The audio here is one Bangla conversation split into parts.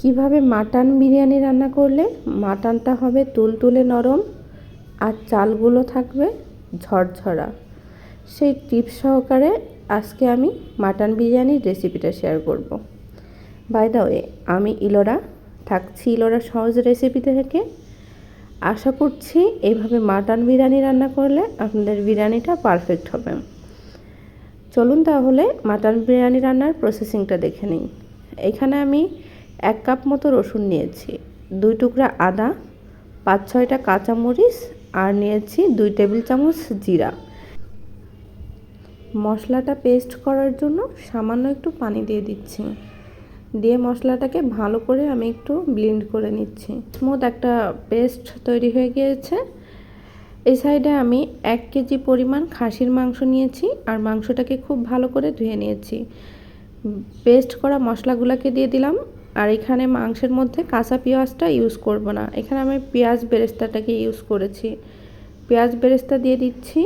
কীভাবে মাটন বিরিয়ানি রান্না করলে মাটনটা হবে তুলতুলে নরম আর চালগুলো থাকবে ঝরঝরা? সেই টিপস সহকারে আজকে আমি মাটন বিরিয়ানির রেসিপিটা শেয়ার করব। বাই দ্য ওয়ে আমি ইলোরা, থাকছি ইলোরা সহজ রেসিপিতে থেকে। আশা করছি এইভাবে মাটন বিরিয়ানি রান্না করলে আপনাদের বিরিয়ানিটা পারফেক্ট হবে। চলুন তাহলে মাটন বিরিয়ানি রান্নার প্রসেসিংটা দেখে নিই। এখানে আমি এক কাপ মতো রসুন নিয়েছি, দুই টুকরা আদা, পাঁচ ছয়টা কাঁচামরিচ আর নিয়েছি দুই টেবিল চামচ জিরা। মশলাটা পেস্ট করার জন্য সামান্য একটু পানি দিয়ে দিচ্ছি। দিয়ে মশলাটাকে ভালো করে আমি একটু ব্লেন্ড করে নিচ্ছি। স্মুথ একটা পেস্ট তৈরি হয়ে গিয়েছে। এই সাইডে আমি এক কেজি পরিমাণ খাসির মাংস নিয়েছি আর মাংসটাকে খুব ভালো করে ধুয়ে নিয়েছি। পেস্ট করা মশলাগুলোকে দিয়ে দিলাম। আর এখানে মাংসের মধ্যে কাঁচা পেঁয়াজটা ইউজ করব না। এখানে আমি পেঁয়াজ বেরেস্তাটাকে ইউজ করেছি। পেঁয়াজ বেরেস্তা দিয়ে দিচ্ছি।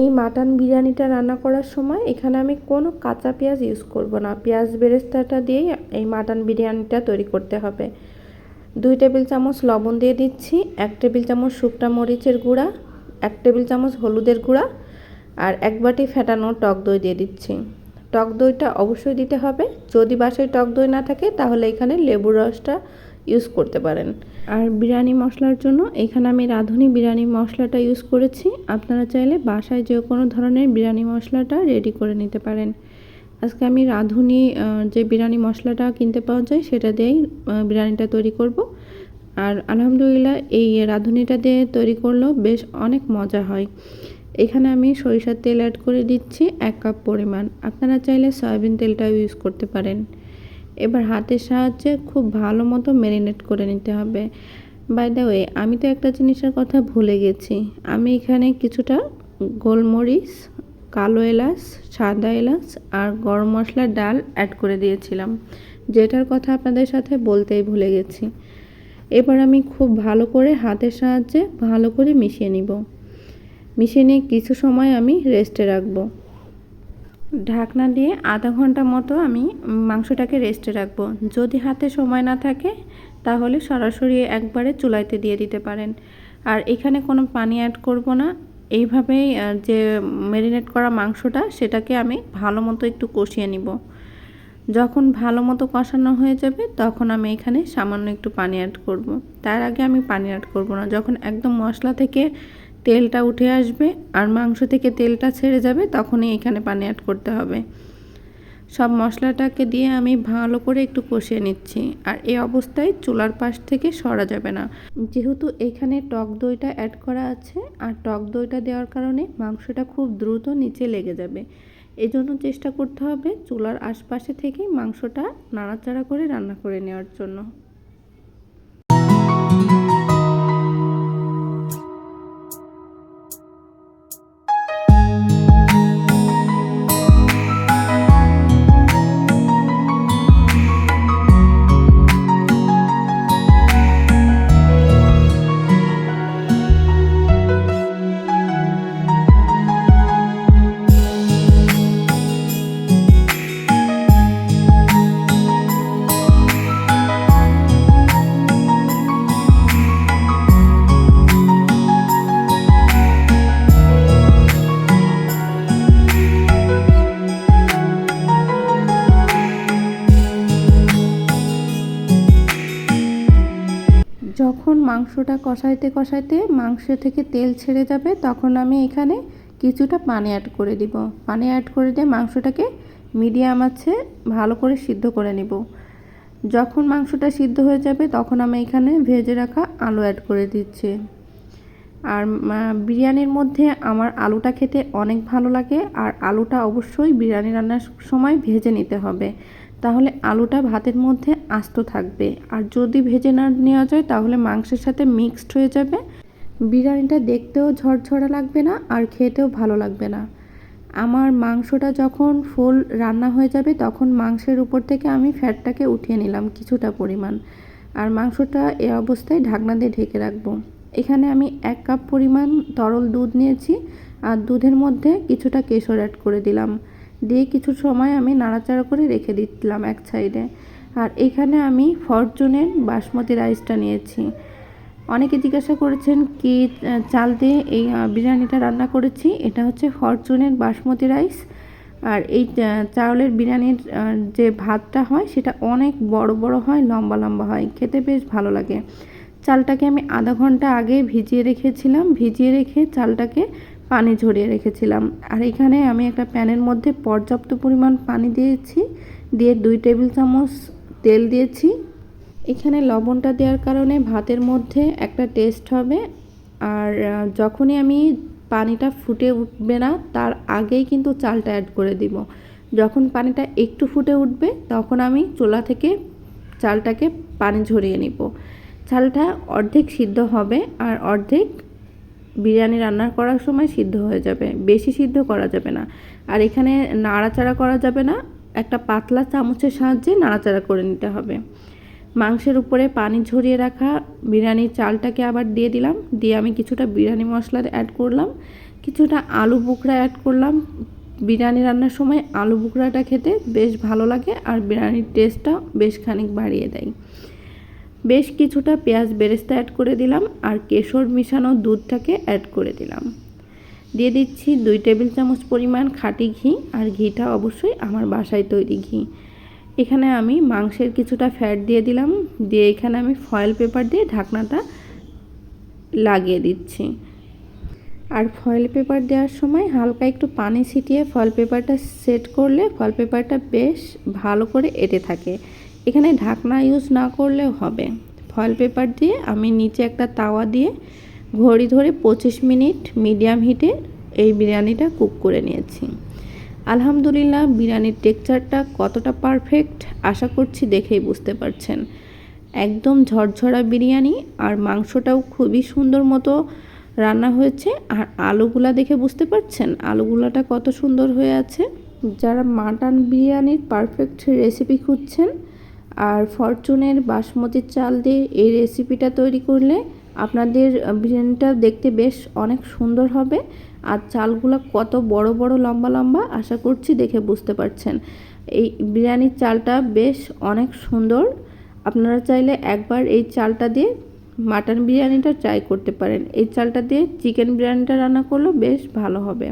এই মাটন বিরিয়ানিটা রান্না করার সময় এখানে আমি কোনো কাঁচা পেঁয়াজ ইউজ করব না। পেঁয়াজ বেরেস্তাটা দিয়েই এই মাটন বিরিয়ানিটা তৈরি করতে হবে। দুই টেবিল চামচ লবণ দিয়ে দিচ্ছি, এক টেবিল চামচ শুকটা মরিচের গুঁড়া, এক টেবিল চামচ হলুদের গুঁড়া আর এক বাটি ফেটানো টক দই দিয়ে দিচ্ছি। টক দইটা অবশ্যই দিতে হবে। যদি বাসায় টক দই না থাকে, তাহলে এখানে লেবুর রসটা ইউজ করতে পারেন। আর বিরিয়ানি মশলার জন্য এখানে আমি রাঁধুনি বিরিয়ানি মশলাটা ইউজ করেছি। আপনারা চাইলে বাসায় যে কোনো ধরনের বিরিয়ানি মশলাটা রেডি করে নিতে পারেন। আজকে আমি রাঁধুনি যে বিরিয়ানি মশলাটা কিনতে পাওয়া যায়, সেটা দিয়েই বিরিয়ানিটা তৈরি করব। আর আলহামদুলিল্লাহ এই রাঁধুনিটা দিয়ে তৈরি করলেও বেশ অনেক মজা হয়। এখানে আমি সরিষার তেল অ্যাড করে দিচ্ছি এক কাপ পরিমাণ। আপনারা চাইলে সয়াবিন তেলটাও ইউজ করতে পারেন। এবার হাতের সাহায্যে খুব ভালো মতো ম্যারিনেট করে নিতে হবে। বাই দ্য ওয়ে আমি তো একটা জিনিসের কথা ভুলে গেছি। আমি এখানে কিছুটা গোলমরিচ, কালো এলাচ, সাদা এলাচ আর গরম মশলার ডাল অ্যাড করে দিয়েছিলাম। যেটার কথা আপনাদের সাথে বলতেই ভুলে গেছি। এবার আমি খুব ভালো করে হাতের সাহায্যে ভালো করে মিশিয়ে নিব। মিশিয়ে নিয়ে কিছু সময় আমি রেস্টে রাখব। ঢাকনা দিয়ে আধা ঘণ্টা মতো আমি মাংসটাকে রেস্টে রাখব। যদি হাতে সময় না থাকে, তাহলে সরাসরি একবারে চুলাইতে দিয়ে দিতে পারেন। আর এখানে কোনো পানি অ্যাড করব না। এইভাবেই যে ম্যারিনেট করা মাংসটা, সেটাকে আমি ভালো মতো একটু কষিয়ে নিব। যখন ভালো মতো কষানো হয়ে যাবে, তখন আমি এখানে সামান্য একটু পানি অ্যাড করব। তার আগে আমি পানি অ্যাড করব না। যখন একদম মশলা থেকে তেলটা উঠে আসবে আর মাংস থেকে তেলটা ছেড়ে যাবে, তখনই এখানে পানি অ্যাড করতে হবে। সব মশলাটাকে দিয়ে আমি ভালো করে একটু কষিয়ে নিচ্ছি আর এই অবস্থায় চুলার পাশ থেকে সরা যাবে না। যেহেতু এখানে টক দইটা অ্যাড করা আছে আর টক দইটা দেওয়ার কারণে মাংসটা খুব দ্রুত নিচে লেগে যাবে। এই জন্য চেষ্টা করতে হবে চুলার আশপাশে থেকেই মাংসটা নাড়াচাড়া করে রান্না করে নেওয়ার জন্য। মাংসটা কষাইতে কষাইতে মাংস থেকে তেল ছেড়ে যাবে, তখন আমি এখানে কিছুটা পানি অ্যাড করে দিব। পানি অ্যাড করে দিয়ে মাংসটাকে মিডিয়াম আছে ভালো করে সিদ্ধ করে নিব। যখন মাংসটা সিদ্ধ হয়ে যাবে, তখন আমি এখানে ভেজে রাখা আলু অ্যাড করে দিচ্ছি। আর বিরিয়ানির মধ্যে আমার আলুটা খেতে অনেক ভালো লাগে, আর আলুটা অবশ্যই বিরিয়ানি রান্নার সময় ভেজে নিতে হবে। তাহলে আলুটা ভাতের মধ্যে আস্ত থাকবে। আর যদি ভেজে না নেওয়া যায়, তাহলে মাংসের সাথে মিক্সড হয়ে যাবে। বিরিয়ানিটা দেখতেও ঝরঝরা লাগবে না আর খেতেও ভালো লাগবে না। আমার মাংসটা যখন ফুল রান্না হয়ে যাবে, তখন মাংসের উপর থেকে আমি ফ্যাটটাকে উঠিয়ে নিলাম কিছুটা পরিমাণ। আর মাংসটা এ অবস্থায় ঢাকনা দিয়ে ঢেকে রাখব। এখানে আমি এক কাপ পরিমাণ তরল দুধ নিয়েছি, আর দুধের মধ্যে কিছুটা কেশর অ্যাড করে দিলাম। দিয়ে কিছু সময় আমি নাড়াচাড়া করে রেখে দিচ্ছিলাম এক সাইডে। আর এখানে আমি ফরচুনের বাসমতি রাইসটা নিয়েছি। অনেকে জিজ্ঞাসা করেছেন, কি, চাল দিয়ে এই বিরিয়ানিটা রান্না করেছি? এটা হচ্ছে ফরচুনের বাসমতি রাইস। আর এই চাউলের বিরিয়ানির যে ভাতটা হয়, সেটা অনেক বড় বড় হয়, লম্বা লম্বা হয়। খেতে বেশ ভালো লাগে। চালটাকে আমি আধা ঘণ্টা আগে ভিজিয়ে রেখেছিলাম। ভিজিয়ে রেখে চালটাকে পানি ঝরিয়ে রেখেছিলাম। আর এখানে আমি একটা প্যানের মধ্যে পর্যাপ্ত পরিমাণ পানি দিয়েছি। দিয়ে দুই টেবিল চামচ তেল দিয়েছি। এখানে লবণটা দেওয়ার কারণে ভাতের মধ্যে একটা টেস্ট হবে। আর যখনই আমি পানিটা ফুটে উঠবে না, তার আগেই কিন্তু চালটা অ্যাড করে দিব। যখন পানিটা একটু ফুটে উঠবে, তখন আমি চোলা থেকে চালটাকে পানি ঝরিয়ে নিব। চালটা অর্ধেক সিদ্ধ হবে, আর অর্ধেক বিরিয়ানি রান্না করার সময় সিদ্ধ হয়ে যাবে। বেশি সিদ্ধ করা যাবে না। আর এখানে নাড়াচাড়া করা যাবে না। একটা পাতলা চামচের সাহায্যে নাড়াচাড়া করে নিতে হবে। মাংসের উপরে পানি ঝরিয়ে রাখা বিরিয়ানির চালটাকে আবার দিয়ে দিলাম। দিয়ে আমি কিছুটা বিরিয়ানি মশলা অ্যাড করলাম। কিছুটা আলু বুকরা অ্যাড করলাম। বিরিয়ানি রান্নার সময় আলু বুকরাটা খেতে বেশ ভালো লাগে আর বিরিয়ানির টেস্টটা বেশ খানিক বাড়িয়ে দেয়। বেশ কিছুটা পেঁয়াজ বেরেস্তা অ্যাড করে দিলাম আর কেশর মিশানো দুধটাকে অ্যাড করে দিলাম। দিয়ে দিচ্ছি দুই টেবিল চামচ পরিমাণ খাঁটি ঘি আর ঘিটা অবশ্যই আমার বাসায় তৈরি ঘি। এখানে আমি মাংসের কিছুটা ফ্যাট দিয়ে দিলাম, দিয়ে এখানে আমি ফয়েল পেপার দিয়ে ঢাকনাটা লাগিয়ে দিচ্ছি। আর ফয়েল পেপার দেওয়ার সময় হালকা একটু পানি ছিটিয়ে ফয়েল পেপারটা সেট করলে ফয়েল পেপারটা বেশ ভালো করে এঁটে থাকে। এখানে ঢাকনা ইউজ না করলেও হবে। ফয়েল পেপার দিয়ে আমি নিচে একটা তাওয়া দিয়ে ঘড়ি ধরে পঁচিশ মিনিট মিডিয়াম হিটে এই বিরিয়ানিটা কুক করে নিয়েছি। আলহামদুলিল্লাহ, বিরিয়ানির টেক্সচারটা কতটা পারফেক্ট আশা করছি দেখেই বুঝতে পারছেন। একদম ঝরঝরা বিরিয়ানি আর মাংসটাও খুবই সুন্দর মতো রান্না হয়েছে। আর আলুগুলা দেখে বুঝতে পারছেন আলুগুলাটা কত সুন্দর হয়ে আছে। যারা মাটন বিরিয়ানির পারফেক্ট রেসিপি খুঁজছেন আর ফরচুনের বাসমতি চাল দিয়ে এই রেসিপিটা তৈরি করলে আপনাদের বিরিয়ানিটা দেখতে বেশ অনেক সুন্দর হবে। আর চালগুলো কত বড় বড় লম্বা লম্বা আশা করছি দেখে বুঝতে পারছেন। এই বিরিয়ানির চালটা বেশ অনেক সুন্দর। আপনারা চাইলে একবার এই চালটা দিয়ে মাটন বিরিয়ানিটা ট্রাই করতে পারেন। এই চালটা দিয়ে চিকেন বিরিয়ানিটা রান্না করলেও বেশ ভালো হবে।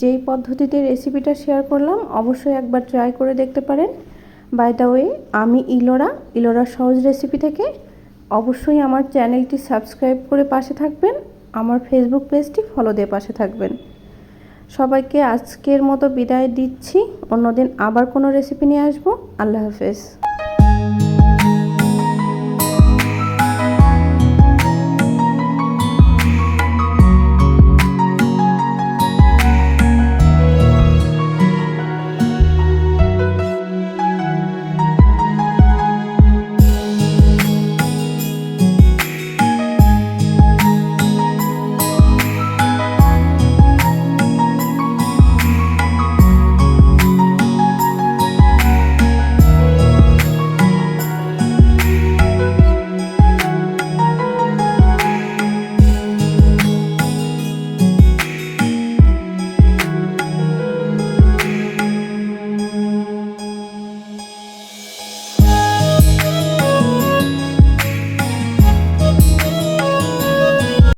যেই পদ্ধতিতে রেসিপিটা শেয়ার করলাম, অবশ্যই একবার ট্রাই করে দেখতে পারেন। বাই দ্য ওয়ে আমি ইলোরা ইলোরা সহজ রেসিপি থেকে অবশ্যই আমার চ্যানেলটি সাবস্ক্রাইব করে পাশে থাকবেন। আমার ফেসবুক পেজটি ফলো দিয়ে পাশে থাকবেন। সবাইকে আজকের মতো বিদায় দিচ্ছি। অন্যদিন আবার কোনো রেসিপি নিয়ে আসব। আল্লাহ হাফেজ।